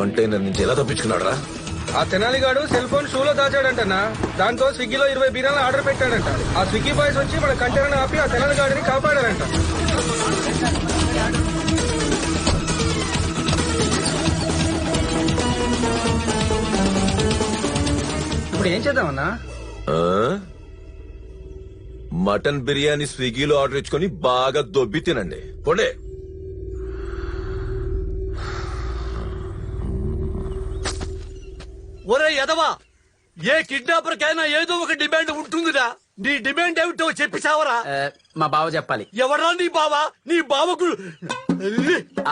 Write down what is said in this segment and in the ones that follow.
Container నుంచి ఎలా తప్పించుకున్నాడు రా ఆ తెనాలిగాడు సెల్ ఫోన్ షూలో దాచాడంటన్నా. దాంతో స్విగ్గీలో ఇరవై బీరాలు ఆర్డర్ పెట్టాడంట. ఆ స్విగ్గీ బాయ్స్ వచ్చి మన కంటైనర్ ఆపి ఆ తెనాలిగాడిని కాపాడారంట. ఇప్పుడు ఏం చేద్దామన్నా? మటన్ బిర్యానీ స్విగ్గీలో ఆర్డర్ ఇచ్చుకొని బాగా దొబ్బి తినండి. పోండే. ఒరే ఎదవా ఏ కిడ్నాపర్ కైనా ఏదో ఒక డిమాండ్ ఉంటుందిరా. నీ డిమాండ్ ఏమిటో చెప్పి చావరా. మా బావ చెప్పాలి. ఎవరా నీ బావా? నీ బావకు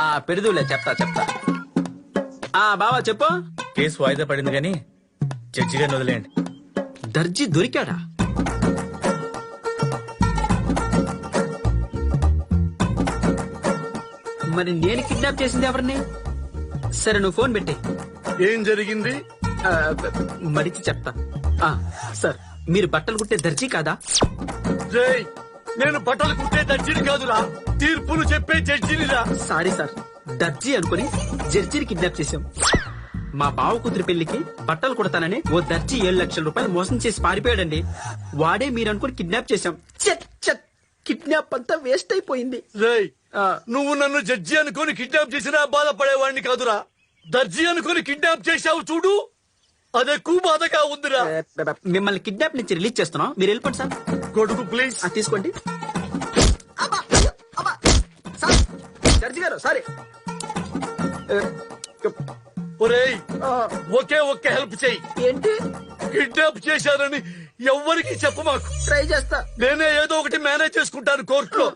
ఆ పెరుదులే చెప్తా చెప్తా. ఆ బావా చెప్పు. కేసు వాయిదా పడింది కానీ జడ్జి గారిని వదిలేయండి. దర్జీ దొరికాడా? మరి నేను కిడ్నాప్ చేసింది ఎవరిని? సరే నువ్వు ఫోన్ పెట్టి. ఏం జరిగింది? మడిచి చెప్తా. ఆ, సార్ మీరు బట్టలు కుట్టే దర్జీ కాదా? నేను బట్టలు కుట్టే దర్జీని కాదురా. తీర్పులు చెప్పే జడ్జినిరా. సారీ సార్ దర్జీ అనుకుని జడ్జిని కిడ్నాప్ చేశాం. మా బావ కూతురి పెళ్ళికి బట్టలు కుడతానని ఓ దర్జీ ఏడు లక్షల రూపాయలు మోసం చేసి పారిపోయాడండి. వాడే మీరు అనుకుని కిడ్నాప్ చేశాం. చెట్ చెట్ కిడ్నాప్ అంతా వేస్ట్ అయిపోయింది. రేయ్ ఆ, నువ్వు నన్ను జడ్జి అనుకొని కిడ్నాప్ చేసినా బాధపడేవాడిని కాదురా. దర్జీ అనుకొని కిడ్నాప్ చేశావు చూడు. అదెక్కువ బాధగా ఉందిరా. మిమ్మల్ని కిడ్నాప్ నుంచి రిలీజ్ చేస్తున్నాం. మీరు వెళ్ళిపోండి సార్. కొడుకు ప్లీజ్ ఆ, తీసుకోండి. అబ్బా, అబ్బా, సార్, జడ్జి గారు సారీ. ఒరేయ్ ఒకే ఒక్క హెల్ప్ చెయ్యి ఏంటి? కిడ్నాప్ చేశారని ఎవ్వరికి చెప్పు మాకు. ట్రై చేస్తా. నేనే ఏదో ఒకటి మేనేజ్ చేసుకుంటాను కోర్టులో.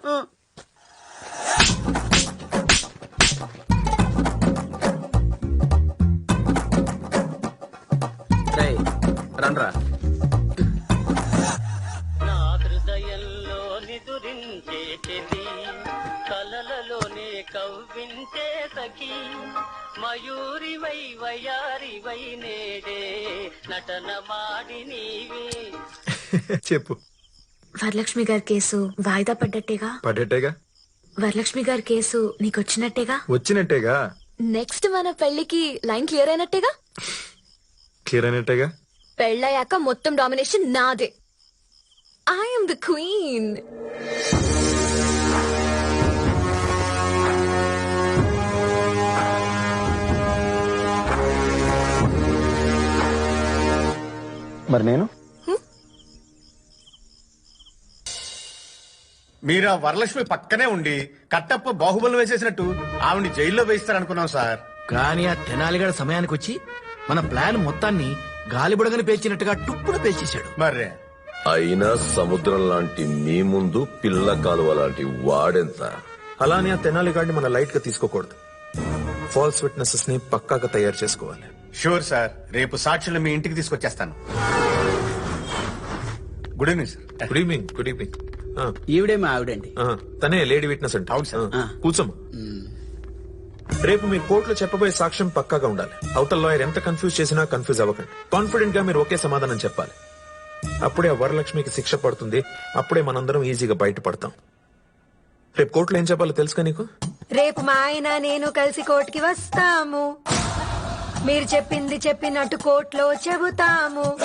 చెలి కలలలోనే కవ్వించే సఖి మయూరివై వయారివై నేడే నటన మాడి నీవే. చెప్పు. వరలక్ష్మి గారి కేసు వాయిదా పడ్డట్టేగా? పడేటేగా వరలక్ష్మి గారి కేసు నీకొచ్చినట్టేగా? వచ్చినట్టేగా? నెక్స్ట్ మన పెళ్ళికి లైన్ క్లియర్ అయినట్టేగా? క్లియర్ అయినట్టేగా? పెళ్ళయ్యాక మొత్తం డామినేషన్ నాదే. ఐఎమ్ ద క్వీన్ మరి నేను? మీరు ఆ వరలక్ష్మి పక్కనే ఉండి కట్టప్ప బాహుబలి వేసేసినట్టు ఆవిడ్ని జైల్లో వేయిస్తారనుకున్నాం సార్. కానీ ఆ తెనాలిగడ సమయానికి వచ్చి మన ప్లాన్ మొత్తాన్ని గాలిబుడగని పేల్చినట్టుగా టుప్పున పేల్చేశాడు. మర్రే. అయినా సముద్రం లాంటి మీ ముందు పిల్ల కాలువ లాంటి వాడెంత? అలానే ఆ తెనాలి గాడిని మన లైట్గా తీసుకోకూడదు. ఫాల్స్ విట్నెసెస్ని పక్కాగా తయారు చేసుకోవాలి. Sure sir. రేపు సాక్షులు మీ ఇంటికి తీసుకొచ్చేస్తాను. Good evening sir. Good evening good evening. ఈవిడే మా ఆవిడండి. తనే లేడీ విట్నెస్ అంటే. అవును సార్. కూర్చోము రేపు మీ కోర్టులో చెప్పబోయే సాక్ష్యం పక్కాగా ఉండాలి. అవతల లాయర్ ఎంత కన్ఫ్యూజ్ చేసినా కన్ఫ్యూజ్ అవ్వకండి. కాన్ఫిడెంట్గా మీరు ఒకే సమాధానం చెప్పాలి. అప్పుడే ఆ వరలక్ష్మికి శిక్ష పడుతుంది. అప్పుడే మనందరం ఈజీగా బయటపడతాం. రేపు కోర్టులో ఏం చెప్పాలో తెలుసుగా నీకు? రేపు మా ఆయన నేను కలిసి కోర్టుకి వస్తాము. మీరు చెప్పింది చెప్పినట్టు కోర్టులో చెబుతాము.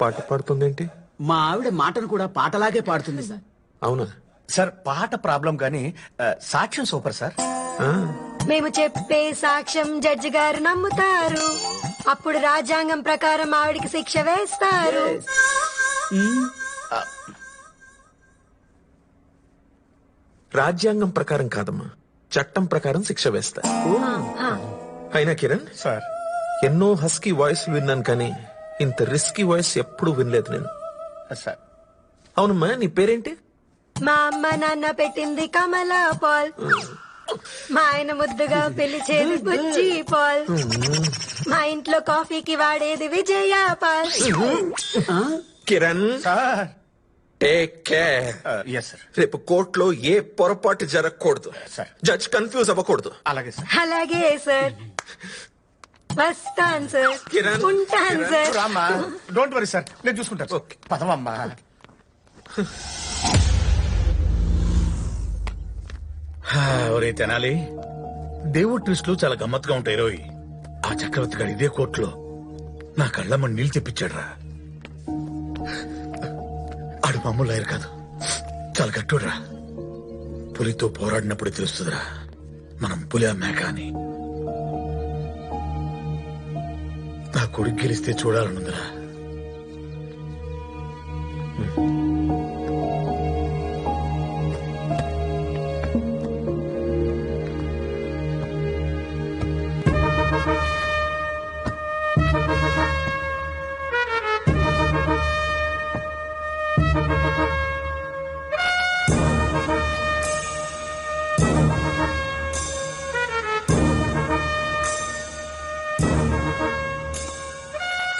పాట పాడుతుందేంటి? మా ఆవిడ మాటను కూడా పాటలాగే పాడుతుంది సార్. అవునా? సార్ పాట ప్రాబ్లం కానీ సాక్ష్యం సూపర్ సార్. మేము చెప్పే సాక్ష్యం జడ్జి గారు నమ్ముతారు. అప్పుడు రాజ్యాంగం ప్రకారం ఆవిడికి శిక్ష వేస్తారు. రాజ్యాంగం ప్రకారం కాదమ్మా. చట్టం ప్రకారం శిక్ష వేస్తా అయినా కిరణ్ సార్. ఎన్నో హస్కీ వాయిస్ విన్నాను కానీ ఇంత రిస్కీ వాయిస్ ఎప్పుడు వినలేదు నేను. సార్. అవునమ్మా నీ పేరేంటి? మా అమ్మ నాన్న పెట్టింది కమలా పాల్. మా ఆయన ముద్దుగా పిలిచేది బుజ్జి పాల్. మా ఇంట్లో కాఫీకి వాడేది Vijaya Paul. Kiran sir. Take care yes sir రేపు కోర్టులో ఏ పొరపాటు జరగకూడదు. సార్. జడ్జ్ కన్ఫ్యూజ్ అవ్వకూడదు. అలాగే సార్ అలాగే సార్ వస్తాను సార్ కిరణ్, ఉంటాను సార్ రామ్మా. డోంట్ వరీ సార్ నేను చూసుకుంటాను. పదమమ్మా ఒరే తెనాలి. దేవుడి ట్విస్టులు చాలా గమ్మత్తుగా ఉంటాయి రోయ్. ఆ చక్రవర్తి గారు ఇదే కోర్టులో. నా కళ్ళమ్మ నీళ్ళు తెప్పించాడురా. ఆడు మామూలు లాయర్ కాదు. చాలా గట్టుడురా. పులితో పోరాడినప్పుడు తెలుస్తుందిరా. మనం పులి మేక అని. నా కొడుకు గెలిస్తే చూడాలనుందిరా.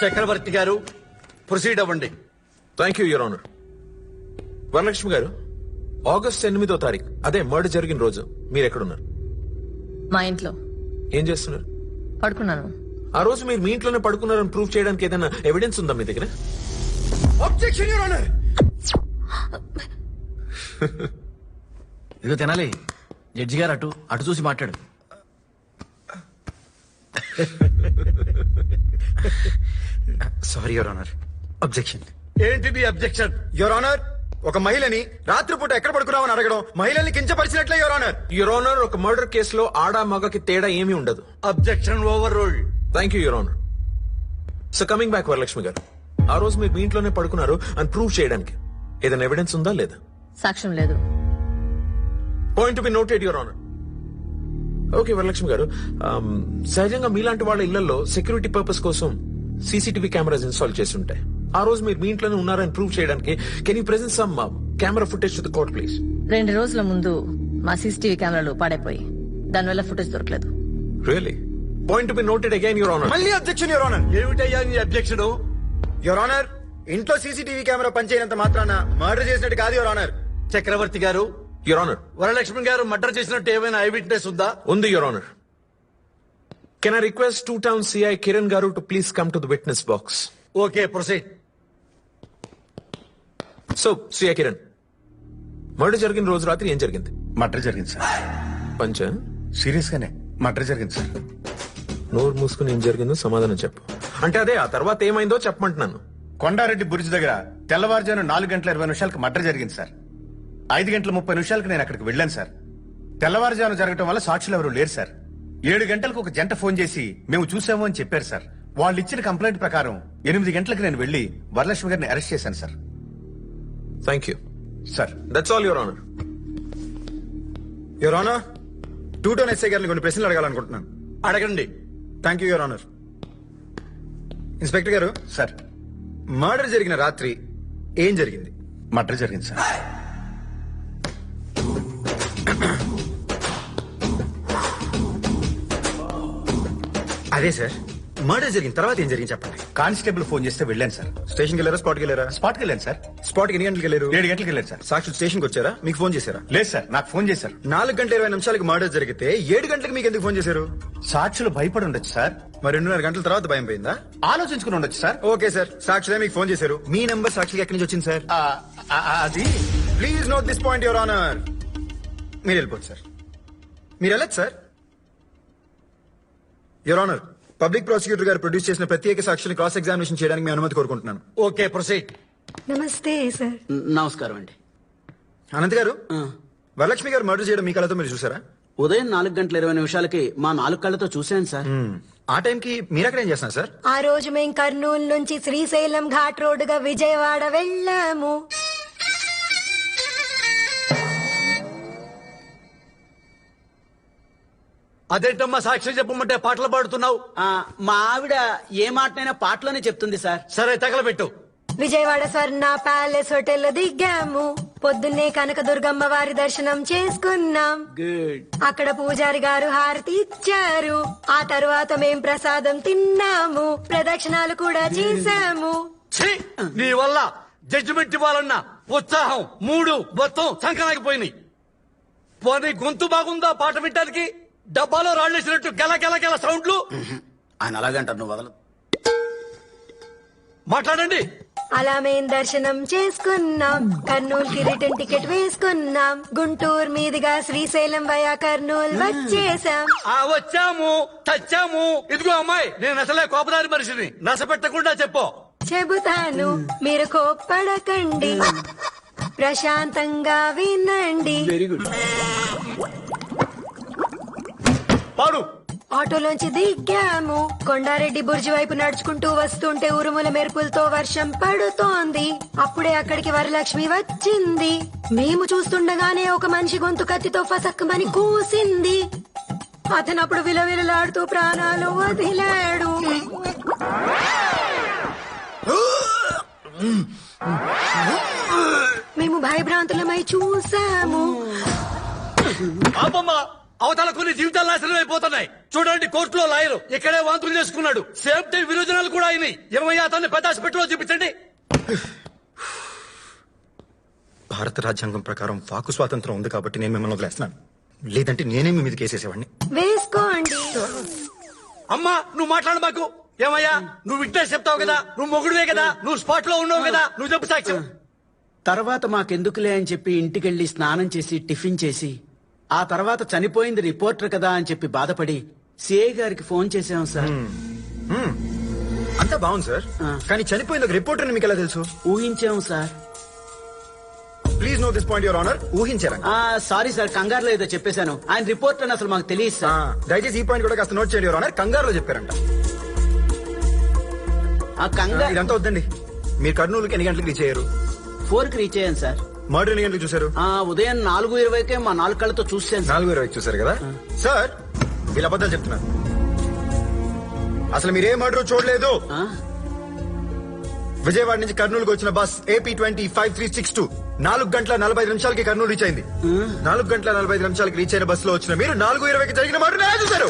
చక్రవర్తి గారు ప్రొసీడ్ అవ్వండి. Thank you your honour Varalakshmi గారు ఆగస్ట్ ఎనిమిదో తారీఖు అదే మర్డర్ జరిగిన రోజు మీరు ఎక్కడున్నారు? మా ఇంట్లో. ఏం చేస్తున్నారు? పడుకున్నాను. ఆ రోజు మీరు మీ ఇంట్లోనే పడుకున్నారని ప్రూవ్ చేయడానికి ఏదైనా ఎవిడెన్స్ ఉందా మీ దగ్గర? అబ్జెక్షన్ యువర్ ఆనర్ ఇదిగో తినాలి. జడ్జి గారు అటు అటు చూసి మాట్లాడు. సారీ యువర్ ఆనర్ అబ్జెక్షన్ ఏంటిది అబ్జెక్షన్ యువర్ ఆనర్ ఒక మహిళని రాత్రిపూట ఎక్కడ పడుకున్నామని అడగడం మహిళల్ని కించపరిచినట్లే యువర్ ఆనర్ యువర్ ఆనర్ ఒక మర్డర్ కేసులో ఆడ మగకి తేడా ఏమీ ఉండదు. Objection overruled thank you your honour so coming back Varalakshmi గారు. ఆ రోజు మీరు మీ ఇంట్లోనే పడుకున్నారు అని ప్రూవ్ చేయడానికి. ఏదైనా ఎవిడెన్స్ ఉందా లేదా? సాక్ష్యం లేదు. Point be noted your honour okay Varalakshmi గారు um, సహజంగా మీలాంటి వాళ్ళ ఇళ్ళలో సెక్యూరిటీ పర్పస్ కోసం సీసీటీవీ కెమెరాస్ ఇన్స్టాల్ చేసి ఉంటాయి. ఆ రోజు మీరు మీ ఇంట్లోనే ఉన్నారని ప్రూవ్ చేయడానికి can you present some camera footage to the court please? రెండు రోజుల ముందు మా సీసీటీవీ కెమెరాలు పాడైపోయి దానివల్ల ఫుటేజ్ దొరకలేదు. Really point be noted again your honour మళ్ళీ అబ్జెక్షన్ యువర్ ఆనర్ ఏమిటయ్యా నీ అబ్జెక్షన్ యువర్ ఆనర్ ఇంట్లో సీసీటీవీ కెమెరా పనిచేయనంత మాత్రాన మర్డర్ చేసినట్టు కాదు యువర్ ఆనర్ చక్రవర్తి గారు యువర్ ఆనర్ వరలక్ష్మి గారు మర్డర్ చేసినట్టు ఏమైనా ఐ విట్నెస్ ఉందా? ఉంది your honour can I request two town CI Kiran గారు to please come to the witness box okay proceed so CI Kiran murder జరిగిన రోజు రాత్రి ఏం జరిగింది? మర్డర్ జరిగింది సార్. పంచ? సీరియస్ గానే మర్డర్ జరిగింది సార్. నోరు మూసుకుని ఏం జరిగిందో సమాధానం చెప్పు. అంటే అదే ఆ తర్వాత ఏమైందో చెప్పమంటున్నాను. కొండారెడ్డి బుర్జ్ దగ్గర తెల్లవారుజాము నాలుగు గంటల ఇరవై నిమిషాలకు మర్డర్ జరిగింది సార్. ఐదు గంటల ముప్పై నిమిషాలకు నేను అక్కడికి వెళ్ళాను సార్. తెల్లవారుజాము జరగటం వల్ల సాక్షులు ఎవరు లేరు సార్. ఏడు గంటలకు ఒక జంట ఫోన్ చేసి మేము చూసాము అని చెప్పారు సార్. వాళ్ళు ఇచ్చిన కంప్లైంట్ ప్రకారం ఎనిమిది గంటలకు నేను వెళ్ళి వరలక్ష్మి గారిని అరెస్ట్ చేశాను sir. Thank you sir. That's all your honour your honour two town SI గారిని కొన్ని ప్రశ్నలు అడగాలనుకుంటున్నాను. అడగండి. Thank you your honour inspector గారు సార్. మర్డర్ జరిగిన రాత్రి ఏం జరిగింది? మర్డర్ జరిగింది సార్. అదే సార్. మర్డర్ జరిగిన తర్వాత ఏం జరిగింది చెప్పండి. కానిస్టేబుల్ ఫోన్ చేస్తే వెళ్ళాను సార్. స్టేషన్కి వెళ్ళారా స్పాట్కి వెళ్ళారా? స్పాట్కి వెళ్ళాను సార్. స్పాట్కి ఎన్ని గంటలకు వెళ్ళారు? ఏడు గంటలకు వెళ్ళాను సార్. సాక్షులు స్టేషన్కి వచ్చారా? మీకు ఫోన్ చేశారా? లేదు సార్ నాకు ఫోన్ చేశారు. నాలుగు గంటల ఇరవై నిమిషాలకి మర్డర్ జరిగితే ఏడు గంటలకు మీకు ఎందుకు ఫోన్ చేశారు? సాక్షులు భయపడి ఉండొచ్చు సార్. మరి రెండున్నర గంటల తర్వాత భయం పోయిందా? ఆలోచించుకుని ఉండొచ్చు సార్. ఓకే సార్ సాక్షులే మీకు ఫోన్ చేశారు. మీ నంబర్ సాక్షికి ఎక్కడి నుంచి వచ్చింది సార్? అది? Please note this point your honour మీరు వెళ్ళిపోవచ్చు సార్. మీరు వెళ్ళచ్చు sir. Your honour public prosecutor గారు ప్రొడ్యూస్ చేసిన ప్రత్యేక సాక్షిని క్రాస్ ఎగ్జామినేషన్ చేయడానికి మీ అనుమతి కోరుకుంటున్నాను. ఓకే ప్రొసీడ్ నమస్తే సార్ నమస్కారం అండి. అనంత్ గారు వరలక్ష్మి గారు మర్డర్ చేయడం మీ కళతో మీరు చూసారా? ఉదయం నాలుగు గంటల ఇరవై నిమిషాలకి మా నాలుగు కళ్ళతో చూశాను సార్ ఆ టైంకి మీరు అక్కడ ఏం చేస్తున్నారు సార్ ఆ రోజు మేం కర్నూలు నుంచి శ్రీశైలం ఘాట్ రోడ్డుగా విజయవాడ వెళ్ళాము. అదేంటమ్మా సాక్షి చెప్పమంటే పాటలు పాడుతున్నావు? ఆ, మా ఆవిడ ఏ మాటనైనా పాటలోనే చెప్తుంది సార్. సరే తగలబెట్టు. విజయవాడ స్వర్ణ ప్యాలెస్ హోటల్లో దిగాము. పొద్దున్నే కనకదుర్గమ్మ వారి దర్శనం చేసుకున్నాం. గుడ్ అక్కడ పూజారి గారు హారతి ఇచ్చారు. ఆ తర్వాత మేం ప్రసాదం తిన్నాము. ప్రదక్షిణాలు కూడా చేశాము. ఛీ! నీ వల్ల జడ్జిమెంట్ ఇవ్వాలన్నా ఉత్సాహం మూడు మొత్తం సంకనాగిపోయినాయి. పోనీ గొంతు బాగుందా పాట వినటానికి? డబ్బాలో రాళ్ళేసినట్టు గెల గెల గెల సౌండ్లు. ఆయన అలాగంటారు నువ్వు వదలదు. మాట్లాడండి. అలా మేం దర్శనం చేసుకున్నాం. కర్నూలుకి రిటర్న్ టికెట్ వేసుకున్నాం. గుంటూరు మీదుగా శ్రీశైలం వయా కర్నూలు వచ్చేసాం ఆ వచ్చాము చచ్చాము ఇదిగో అమ్మాయి నేను అసలే కోపదారి మనిషిని. నశ పెట్టకుండా చెప్పు. చెబుతాను మీరు కోప్పడకండి. ప్రశాంతంగా వినండి. వెరీ గుడ్ పాడు. ఆటోలోంచి దిగాము కొండారెడ్డి బుర్జి వైపు నడుచుకుంటూ వస్తుంటే ఉరుముల మెరుపులతో వర్షం పడుతోంది. అప్పుడే అక్కడికి వరలక్ష్మి వచ్చింది. మేము చూస్తుండగానే ఒక మనిషి గొంతు కత్తితో ఫసక్కమని కూసింది. అతను అప్పుడు విలవిలలాడుతూ ప్రాణాలు వదిలాడు. మేము భయభ్రాంతులమై చూసాము. అవతల కొన్ని జీవితాలు నాశనం అయిపోతున్నాయి. చూడండి కోర్టులో లాయరు ఇక్కడే వాంతులు చేసుకున్నాడు. సేఫ్టీ విరోచనాలు కూడా అయినాయి. ఏమయ్యా అతన్ని పెద్ద హాస్పిటల్లో చూపించండి. భారత రాజ్యాంగం ప్రకారం వాకు స్వాతంత్రం ఉంది కాబట్టి నేను మిమ్మల్ని వదిలేస్తున్నాను. లేదంటే నేనే మీ మీద కేసేసేవాడిని. వేసుకోండి. అమ్మా నువ్వు మాట్లాడు మాకు. ఏమయ్యా నువ్వు విట్నెస్ చెప్తావు కదా నువ్వు మొగుడువే కదా నువ్వు స్పాట్లో ఉన్నావు కదా నువ్వు చెప్పు సాక్ష్యం. తర్వాత మాకెందుకులే అని చెప్పి ఇంటికెళ్ళి స్నానం చేసి టిఫిన్ చేసి ఆ తర్వాత చనిపోయింది రిపోర్టర్ కదా అని చెప్పి బాధపడి సిఐ గారికి ఫోన్ చేసాం సార్. అంతా బాగుంది సార్. ఆ. కానీ చనిపోయింది ఒక రిపోర్టర్ మీకు ఎలా తెలుసు? ఊహించాం sir. Please no this point your honour. ఊహించారా ఆ సారీ సార్ కంగారులో ఏదో చెప్పేశాను. ఆయన రిపోర్టర్ అని అసలు మాకు తెలియదు ఆ, సార్ దయచేసి ఈ పాయింట్ కూడా కాస్త నోట్ చేయండి యువర్ ఆనర్. కంగారులో చెప్పారంట. ఆ ఆ, కంగారు ఇదంతా వద్దండి. మీరు కర్నూలుకి ఎన్ని గంటలకు రీచ్ అయ్యారు? ఫోర్కి రీచ్ అయ్యాను సార్. మర్డర్ ఎన్ని గంటలకు చూసారు ఆ ఉదయం నాలుగు ఇరవైకే మా నాలుగు కళ్ళతో చూసాను సార్ నాలుగు ఇరవై చూసారు కదా? సార్ వీళ్ళ అబద్ధాలు చెప్తున్నారు. అసలు మీరే మర్డర్ చూడలేదు? ఆ? విజయవాడ నుంచి కర్నూలుకి వచ్చిన bus AP twenty five three six two నాలుగు గంటల నలభై ఐదు నిమిషాలకి కర్నూలు రీచ్ అయింది. నాలుగు గంటల నలభై ఐదు నిమిషాలకి రీచ్ అయిన బస్లో వచ్చిన మీరు నాలుగు ఇరవైకి జరిగిన మర్డర్ ఎలా చూసారు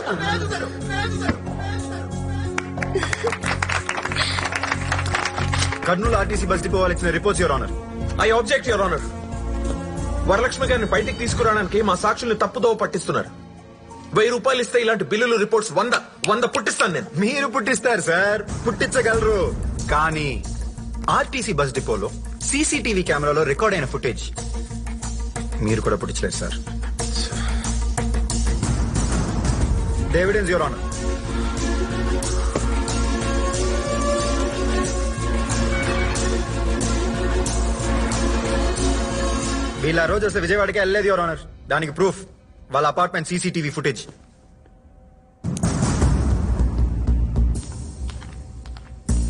కర్నూలు ఆర్టీసీ బస్ డిపో వాళ్ళు ఇచ్చిన reports your honour I object your honour Varalakshmi గారిని బయటికి తీసుకురావడానికి మా సాక్షుల్ని తప్పుదోవ పట్టిస్తున్నారు. వెయ్యి రూపాయలు ఇస్తే ఇలాంటి బిల్లులు రిపోర్ట్స్ వంద వంద పుట్టిస్తాను నేను. మీరు పుట్టిస్తారు సార్. పుట్టించగలరు. కానీ ఆర్టీసీ బస్ డిపోలో సీసీటీవీ కెమెరాలో రికార్డ్ అయిన ఫుటేజ్ మీరు కూడా పుట్టించలేరు సార్. ఎవిడెన్స్ యువర్ ఆనర్ ఇలా రోజు వస్తే విజయవాడకే వెళ్ళలేదు యువర్ ఆనర్ దానికి ప్రూఫ్ వాళ్ళ అపార్ట్మెంట్ సీసీటీవీ ఫుటేజ్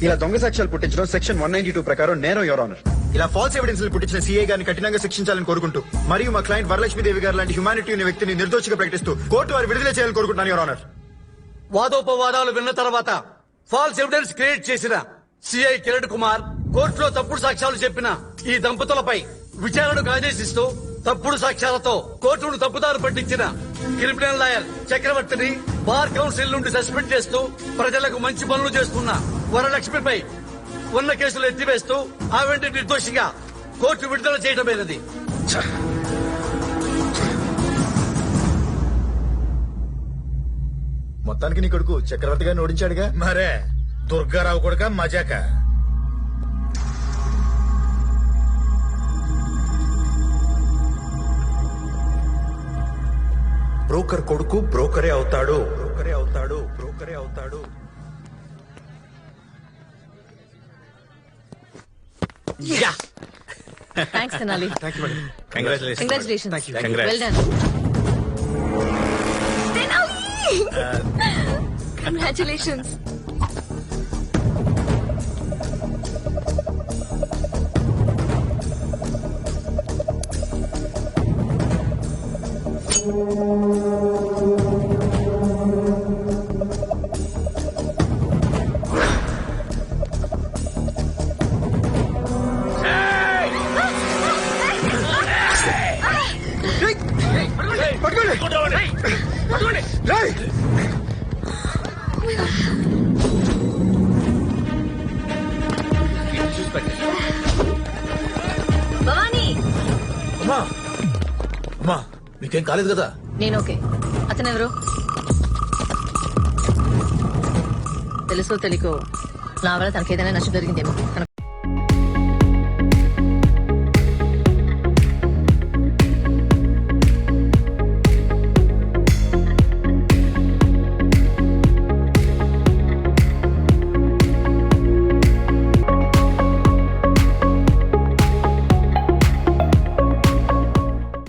ఇలా దొంగ సాక్ష్యాలు పుట్టించడం సెక్షన్ వన్ నైన్టీ టూ ప్రకారం నేరం యువర్ ఆనర్ ఇలా ఫాల్స్ ఎవిడెన్స్ పుట్టించిన సీఏ గారిని కఠినంగా శిక్షించాలని కోరుకుంటూ మరియు మా క్లయింట్ వరలక్ష్మి దేవి గారు లాంటి హ్యుమానిటీ ఉన్న వ్యక్తిని నిర్దోషిగా ప్రకటిస్తూ కోర్టు వారు విడుదల చేయాలని కోరుకుంటున్నాను యువర్ ఆనర్ వాదోపవాదాలు విన్న తర్వాత ఫాల్స్ ఎవిడెన్స్ క్రియేట్ చేసిన సిఐ కిరణ్ కుమార్ కోర్టులో తప్పుడు సాక్ష్యాలు చెప్పిన ఈ దంపతులపై విచారణకు ఆదేశిస్తూ తప్పుడు సాక్ష్యాలతో కోర్టును తప్పుదారు పట్టించిన క్రిమినల్ లాయర్ చక్రవర్తిని బార్ కౌన్సిల్ నుండి సస్పెండ్ చేస్తూ ప్రజలకు మంచి పనులు చేస్తున్న వరలక్ష్మిపై ఉన్న కేసులు ఎత్తివేస్తూ ఆవిడ నిర్దోషిగా కోర్టు విడుదల చేయడమైనది మొత్తానికి నీ కొడుకు చక్రవర్తి గారిని ఓడించాడుగా? మరే దుర్గారావు కొడుక మజాక? బ్రోకర్ కొడుకు బ్రోకరే అవుతాడు. బ్రోకరే అవుతాడు. బ్రోకరే అవుతాడు. Thanks Tenali. Congratulation congratulation well done congratulations రాలేదు కదా? నేను ఓకే. అతను ఎవరు తెలుసో తెలియకో నా వల్ల తనకేదైనా నష్టం జరిగిందేమో.